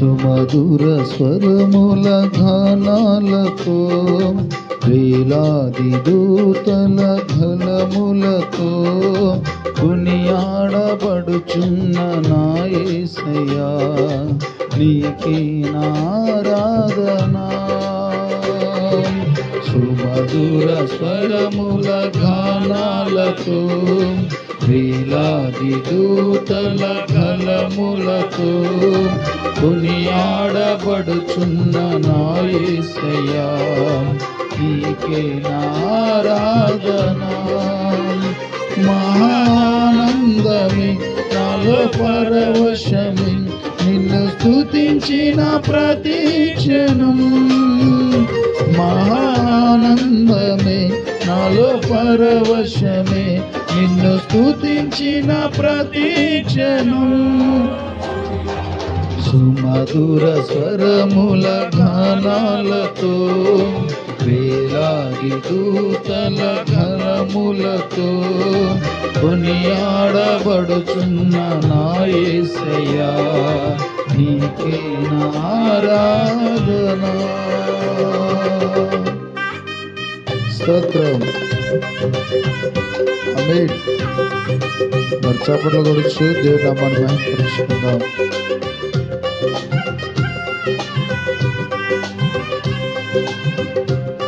సుమధుర స్వరముల ఘనాలతో వేలాది దూతల ఘనములతో కునియాడబడుచున్న నాయసయా నీకే నారాధనా. సుమధుర స్వరముల ఘనాలతో వేలాది దూతల ఘనములతో కొనియాడబడుచున్న నాయసయ్యా నీకే నారాధనా. మహానందమి నాలో పరవశమే నిన్ను స్థుతించిన ప్రతి క్షణం. మహానందమే నాలో పరవశమే నిన్ను స్థుతించిన ప్రతి క్షణం. సుమధుర స్వరముల ఘనాలతో వేలాది దూతల ఘనములతో కొనియాడబడుచున్న నాయసయ్యా నీకే నారాధనా. స్తోత్రం. అమేన్. మరి చప్పట్లు కొడుచు దేవుడు అమ్మని మహిమపరుచుకుందాం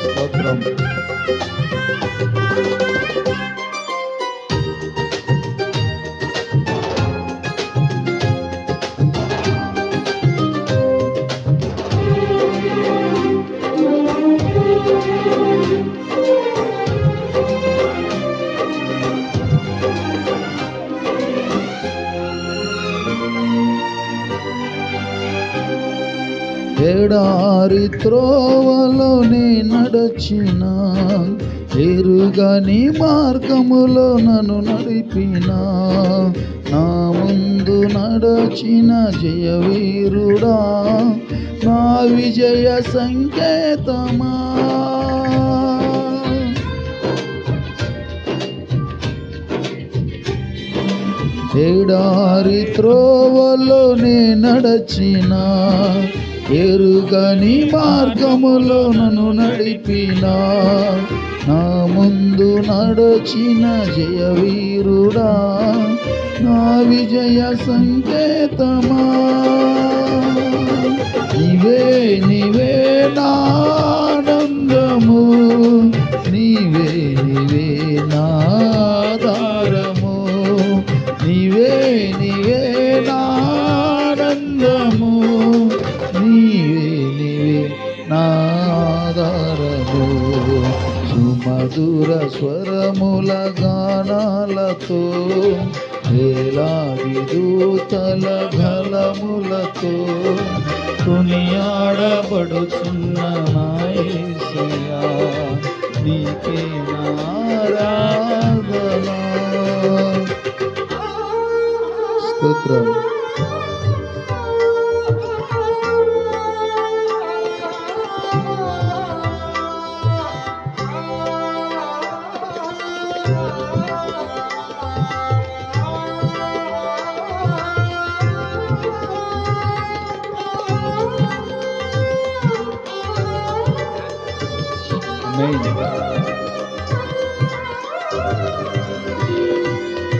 స్తోత్రం ఎడారి త్రోవలోనే నడచిన ఎరుగని మార్గములో నన్ను నడిపిన. నా ముందు నడచిన జయవీరుడా నా విజయ సంకేతమా. ఎడారి త్రోవలోనే నడచినా ఎరుగని మార్గములో నన్ను నడిపినా. నా ముందు నడచిన జయవీరుడా నా విజయ సంకేతమా. నీవే నీవే నానందము మధుర స్వరముల గానాలతో వేలాది దూతల బలములతో కొనియాడబడుచున్న నాయసయా నీకే నారాధనా. స్తోత్రం.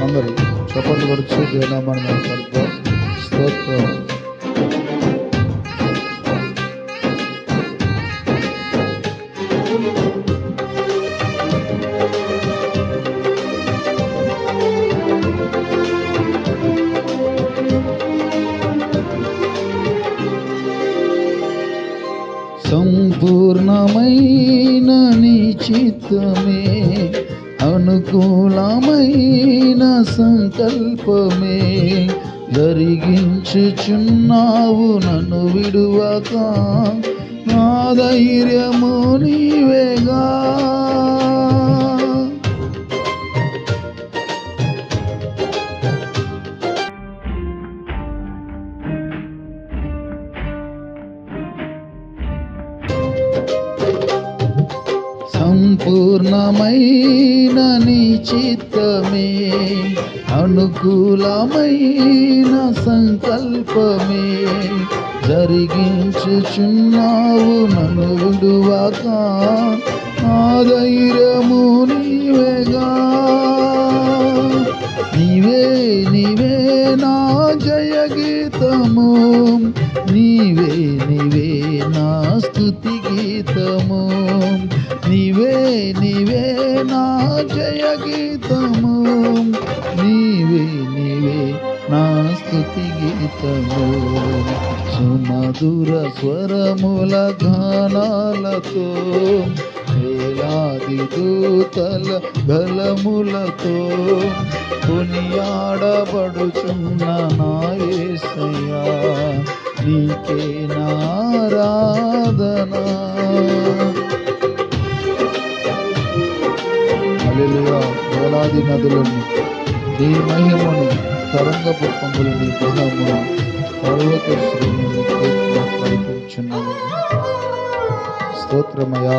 అందరూ చప్పట్లు కొడుచు దేనామాన్ని మాట్లాడుతాం స్తోత్రం. సంపూర్ణమైన నీ చిత్తమే అనుకూలమైన సంకల్పమే జరిగించుచున్నావు నన్ను విడువక. నా ధైర్యము నీవేగా. సంపూర్ణమైన నీ సంకల్పమే అనుకూలమైన సంకల్పమే. జరిగించుచున్నావు నన్ను విడువాక. నా ధైర్యము నీవేగా. నీవే నీవే నా జయ గీతము నీవే నీవే నా స్థుతి గీతము. నీవే నీవే నా జయ గీతము. నీవే నీవే నా స్థుతి గీతము. సుమధుర స్వరముల గానాలతో వేలాది దూతల గలములతో కొనియాడబడుచున్న నా యేసయ్యా నీకే నారా వేలాది నదులను నీ మహిమను తరంగపు పొంగులని గుణమును పర్వత శ్రేణులు కల్పించున్నాను స్తోత్రమయా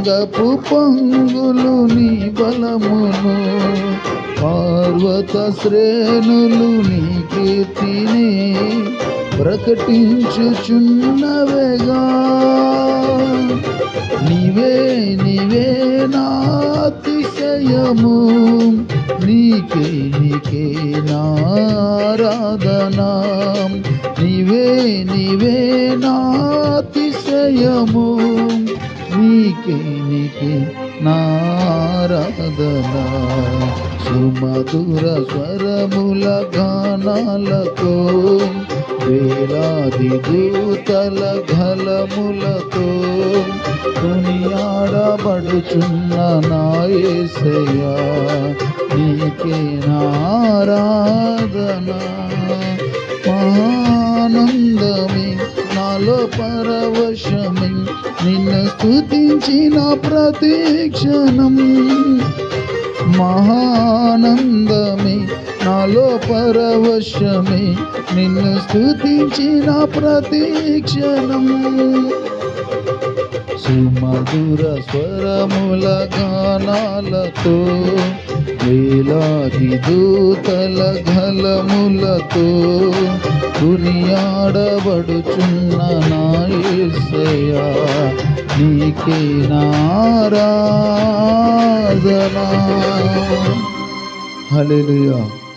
తరంగపు పొంగులు నీ బలమును పార్వత శ్రేణులు నీ కీర్తిని ప్రకటించుచున్నవేగా నీవే నీవే నాతిశయము నీకే నీకే నారాధనా నీవే నీవే నాతిశయము నీకే నీకే నారాధనా సుమధుర స్వరముల గానాలతో వేలాది దూతల ఘలములతో కొనియాడబడుచున్న నాయసయా ధ్యానించిన ప్రతి క్షణం మహానందమే నాలో పరవశమే నిన్ను స్థుతించిన ప్రతి క్షణం సుమధుర స్వరముల గానాలతో వేలాది దూతల ఘలములతో దునియాడబడుచున్న నాయసయా నీకే నారాధనా. హల్లెలూయా.